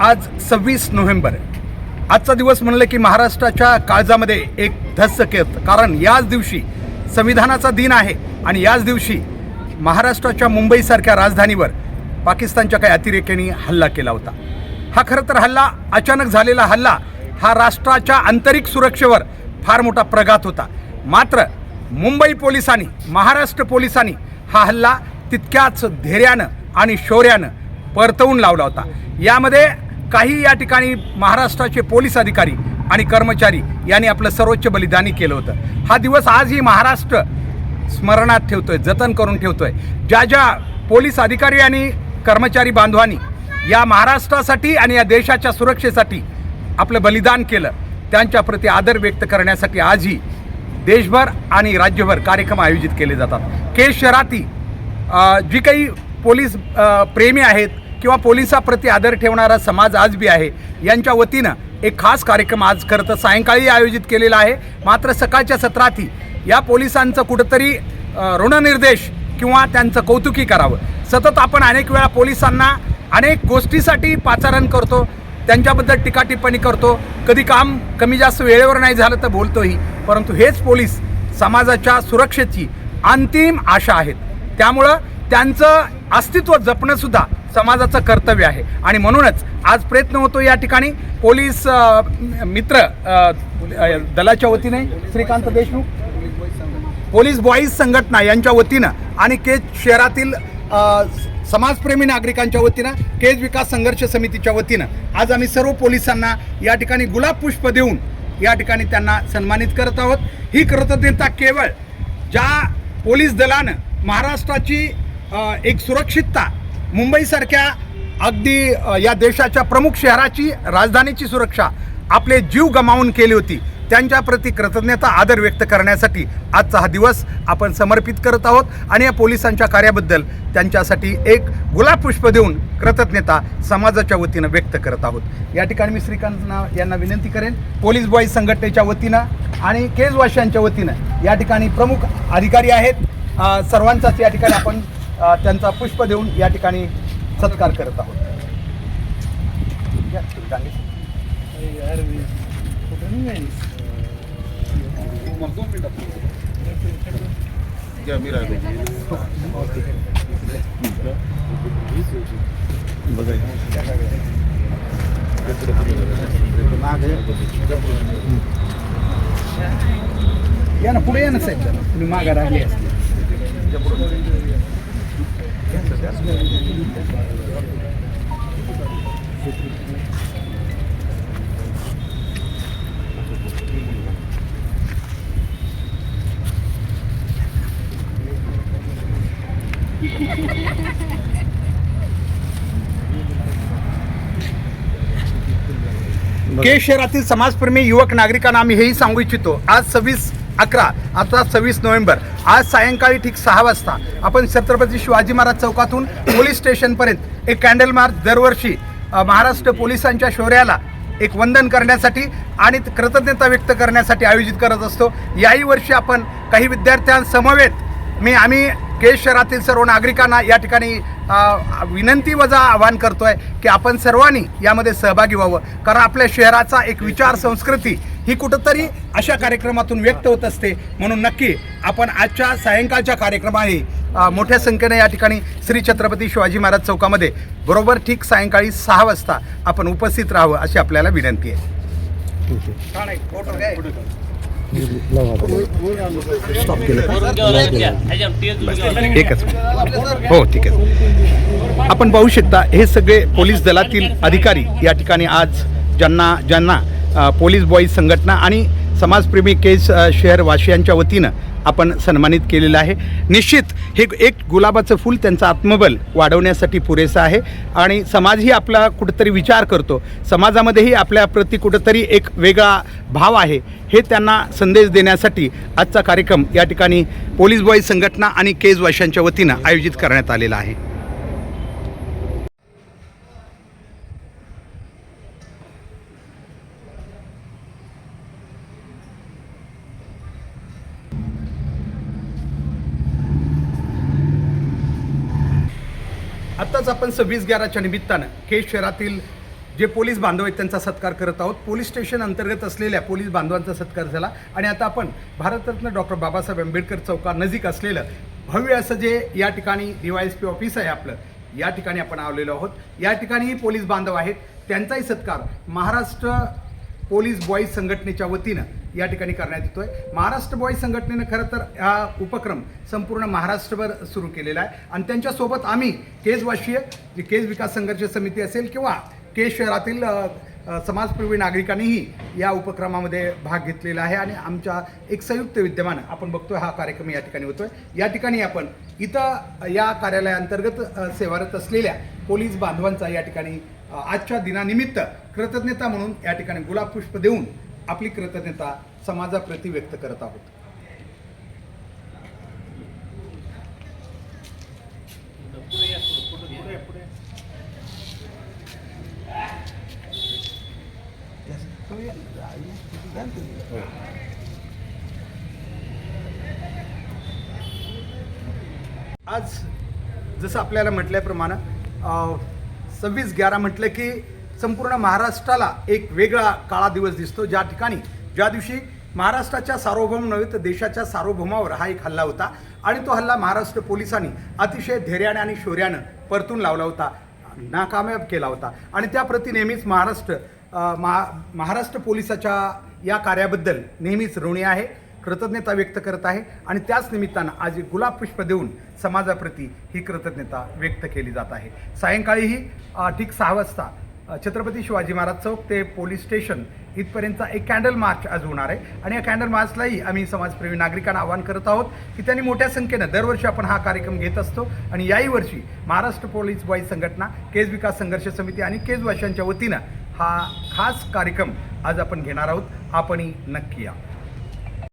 आज सव्वीस नोव्हेंबर आजचा दिवस म्हणलं की महाराष्ट्राच्या काळजामध्ये एक धस्स केत कारण याच दिवशी संविधानाचा दिन आहे आणि याच दिवशी महाराष्ट्राच्या मुंबईसारख्या राजधानीवर पाकिस्तानच्या काही अतिरेक्यांनी हल्ला केला होता. हा खरं तर हल्ला अचानक झालेला हल्ला हा राष्ट्राच्या आंतरिक सुरक्षेवर फार मोठा प्रघात होता. मात्र मुंबई पोलिसांनी महाराष्ट्र पोलिसांनी हा हल्ला तितक्याच धैर्यानं आणि शौर्यानं परतवून लावला होता. यामध्ये काही या ठिकाणी महाराष्ट्राचे पोलीस अधिकारी आणि कर्मचारी यांनी आपलं सर्वोच्च बलिदानी केलं होतं. हा दिवस आजही महाराष्ट्र स्मरणात ठेवतोय जतन करून ठेवतोय. ज्या ज्या पोलीस अधिकारी आणि कर्मचारी बांधवांनी या महाराष्ट्रासाठी आणि या देशाच्या सुरक्षेसाठी आपलं बलिदान केलं त्यांच्याप्रती आदर व्यक्त करण्यासाठी आजही देशभर आणि राज्यभर कार्यक्रम आयोजित केले जातात. केस शहराती जी काही पोलीस प्रेमी आहेत किंवा पोलिसाप्रती आदर ठेवणारा समाज आज बी आहे यांच्या वतीनं एक खास कार्यक्रम आज खरं तर सायंकाळी आयोजित केलेला आहे. मात्र सकाळच्या सत्रातही या पोलिसांचं कुठंतरी ऋणनिर्देश किंवा त्यांचं कौतुकी करावं. सतत आपण अनेक वेळा पोलिसांना अनेक गोष्टीसाठी पाचारण करतो त्यांच्याबद्दल टीका टिप्पणी करतो. कधी काम कमी जास्त वेळेवर नाही झालं तर बोलतोही. परंतु हेच पोलीस समाजाच्या सुरक्षेची अंतिम आशा आहेत. त्यामुळं त्यांचं अस्तित्व जपणंसुद्धा समाजाचं कर्तव्य आहे. आणि म्हणूनच आज प्रयत्न होतो या ठिकाणी पोलीस मित्र दलाच्या वतीने श्रीकांत देशमुख पोलीस बॉईज संघटना यांच्या वतीनं आणि केज शहरातील समाजप्रेमी नागरिकांच्या वतीनं केज विकास संघर्ष समितीच्या वतीनं आज आम्ही सर्व पोलिसांना या ठिकाणी गुलाब पुष्प देऊन या ठिकाणी त्यांना सन्मानित करत आहोत. ही कृतज्ञता केवळ ज्या पोलीस दलानं महाराष्ट्राची एक सुरक्षितता मुंबईसारख्या अगदी या देशाच्या प्रमुख शहराची राजधानीची सुरक्षा आपले जीव गमावून केली होती. त्यांच्याप्रती कृतज्ञता आदर व्यक्त करण्यासाठी आजचा हा दिवस आपण समर्पित करत आहोत आणि या पोलिसांच्या कार्याबद्दल त्यांच्यासाठी एक गुलाब पुष्प देऊन कृतज्ञता समाजाच्या वतीनं व्यक्त करत आहोत. या ठिकाणी मी श्रीकांत यांना विनंती करेन. पोलीस बॉईज संघटनेच्या वतीनं आणि केजवाशांच्या वतीनं या ठिकाणी प्रमुख अधिकारी आहेत. सर्वांचाच या ठिकाणी आपण त्यांचा पुष्प देऊन या ठिकाणी सत्कार करत आहोत. या, या ना पुढे या ना साहेब. तुम्ही मागा राहिले असते. केश शहरातील समाजप्रेमी युवक नागरिकांना आम्ही हेही सांगू इच्छितो आज सव्वीस अकरा आता सव्वीस नोव्हेंबर. आज सायंकाळी ठीक सहा वाजता आपण छत्रपती शिवाजी महाराज चौकातून पोलीस स्टेशनपर्यंत एक कॅन्डल मार्च दरवर्षी महाराष्ट्र पोलिसांच्या शौर्याला एक वंदन करण्यासाठी आणि कृतज्ञता व्यक्त करण्यासाठी आयोजित करत असतो. याही वर्षी आपण काही विद्यार्थ्यांसमवेत मी आम्ही केश शहरातील सर्व नागरिकांना या ठिकाणी विनंती वजा आवाहन करतोय की आपण सर्वांनी यामध्ये सहभागी व्हावं. कारण आपल्या शहराचा एक विचार संस्कृती ही कुठंतरी अशा कार्यक्रमातून व्यक्त होत असते. म्हणून नक्की आपण आजच्या सायंकाळच्या कार्यक्रमाने मोठ्या संख्येने या ठिकाणी श्री छत्रपती शिवाजी महाराज चौकामध्ये बरोबर ठीक सायंकाळी सहा वाजता आपण उपस्थित राहावं अशी आपल्याला विनंती आहे. एकच. हो ठीक आहे. आपण पाहू शकता हे सगळे पोलीस दलातील अधिकारी या ठिकाणी आज ज्यांना ज्यांना पोलीस बॉईज संघटना आणि समाजप्रेमी केस अ, शहर वतीनं आपण सन्मानित केलेलं आहे. निश्चित हे एक गुलाबाचं फूल त्यांचं आत्मबल वाढवण्यासाठी पुरेसं आहे आणि समाजही आपला कुठंतरी विचार करतो. समाजामध्येही आपल्याप्रती कुठंतरी एक वेगळा भाव आहे. हे त्यांना संदेश देण्यासाठी आजचा कार्यक्रम या ठिकाणी पोलीस बॉईज संघटना आणि केज वाशांच्या वतीनं आयोजित करण्यात आलेला आहे. आत्ताच आपण सव्वीस ग्याराच्या निमित्तानं केश शहरातील जे पोलीस बांधव आहेत त्यांचा सत्कार करत आहोत. पोलीस स्टेशन अंतर्गत असलेल्या पोलीस बांधवांचा सत्कार झाला. आणि आता आपण भारतरत्न डॉक्टर बाबासाहेब आंबेडकर चौका नजीक असलेलं भव्य असं जे या ठिकाणी D Y S P office आहे आपलं या ठिकाणी आपण आलेलो आहोत. या ठिकाणीही पोलीस बांधव आहेत. त्यांचाही सत्कार महाराष्ट्र पोलीस बॉईज संघटनेच्या वतीनं या ठिकाणी करण्यात येतो आहे महाराष्ट्र बॉईज संघटनेनं खरं तर हा उपक्रम संपूर्ण महाराष्ट्रभर सुरू केलेला आहे. आणि त्यांच्यासोबत आम्ही केजवाशीय जे केज विकास संघर्ष समिती असेल किंवा केज शहरातील समाजपूर्वी नागरिकांनीही या उपक्रमामध्ये भाग घेतलेला आहे. आणि आमच्या एक संयुक्त विद्यमान आपण बघतो हा कार्यक्रम या ठिकाणी होतोय. या ठिकाणी आपण इथं या कार्यालयाअंतर्गत सेवारत असलेल्या पोलीस बांधवांचा या ठिकाणी आजच्या दिनानिमित्त कृतज्ञता म्हणून या ठिकाणी गुलाब पुष्प देऊन आपली कृतज्ञता समाजाप्रती व्यक्त करत आहोत. आज जसं आपल्याला म्हटल्याप्रमाणे सव्वीस ग्यारा म्हटलं की संपूर्ण महाराष्ट्राला एक वेगळा काळा दिवस दिसतो. ज्या ठिकाणी ज्या दिवशी महाराष्ट्राच्या सार्वभौम नव्हे तर देशाच्या सार्वभौमावर हा एक हल्ला होता आणि तो हल्ला महाराष्ट्र पोलिसांनी अतिशय धैर्याने आणि शौर्यानं परतून लावला होता नाकामयाब केला होता. आणि त्याप्रती नेहमीच महाराष्ट्र महा महाराष्ट्र पोलिसाच्या या कार्याबद्दल नेहमीच ऋणी आहे कृतज्ञता व्यक्त करत आहे आणि त्याच निमित्तानं आज गुलाब पुष्प देऊन समाजाप्रती ही कृतज्ञता व्यक्त केली जात आहे. सायंकाळीही ठीक सहा वाजता छत्रपती शिवाजी महाराज चौक ते पोलीस स्टेशन इथपर्यंतचा एक कॅन्डल मार्च आज होणार आहे. आणि या कॅन्डल मार्चलाही आम्ही समाजप्रेमी नागरिकांना आवाहन करत आहोत की त्यांनी मोठ्या संख्येनं दरवर्षी आपण हा कार्यक्रम घेत असतो. आणि याही वर्षी महाराष्ट्र पोलीस बॉईज संघटना केज विकास संघर्ष समिती आणि केज वाशांच्या वतीनं हा खास कार्यक्रम आज आपण घेणार आहोत. आपणही नक्की या.